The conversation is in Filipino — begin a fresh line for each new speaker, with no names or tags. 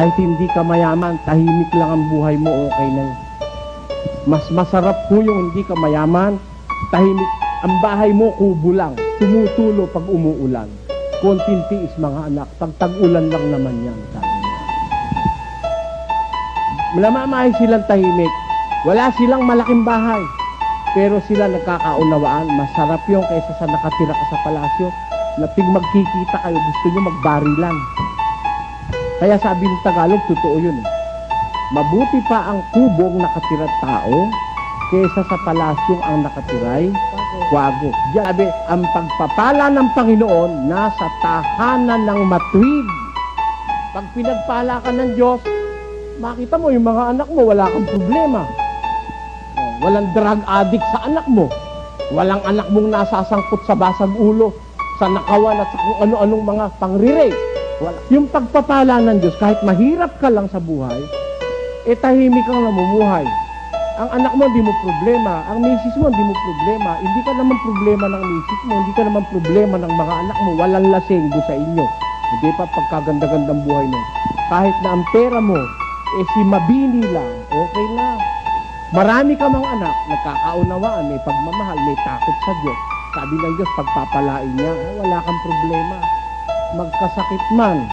Kahit hindi ka mayaman, tahimik lang ang buhay mo, okay yun. Mas masarap po yung hindi ka mayaman, tahimik. Ang bahay mo, kubo lang. Tumutulo pag umuulan. Konting tiis mga anak, pag tag-ulan lang naman yan. Namamahay silang tahimik. Wala silang malaking bahay. Pero sila nagkakaunawaan. Masarap yung kaysa sa nakatira ka sa palasyo. Na pig magkikita kayo, gusto nyo magbarilan. Kaya sabi ng Tagalog, totoo yun. eh. Mabuti pa ang kubong nakatira tao kaysa sa palasyong ang nakatiray kwago. Sabi, ang pagpapala ng Panginoon nasa tahanan ng matuwid. Pag pinagpala ka ng Diyos, makita mo yung mga anak mo, wala kang problema. Oh, Walang drug addict sa anak mo. Walang anak mong nasasangkot sa basag ulo, sa nakawan at sa kung ano-anong mga pangrirate. Wala. Yung pagpapala ng Diyos, kahit mahirap ka lang sa buhay, eh tahimik kang namumuhay. Ang anak mo, hindi mo problema. Ang misis mo, hindi mo problema. Hindi ka naman problema ng misis mo. Hindi ka naman problema ng mga anak mo. Walang lasenggo sa inyo. Hindi pa pagkaganda-gandang buhay mo. Kahit na ang pera mo, eh si mabini lang, okay na. Marami ka mga anak, nagkakaunawaan, may pagmamahal, may takot sa Diyos. Sabi ng Diyos, pagpapalain niya, wala kang problema. Magkasakit man,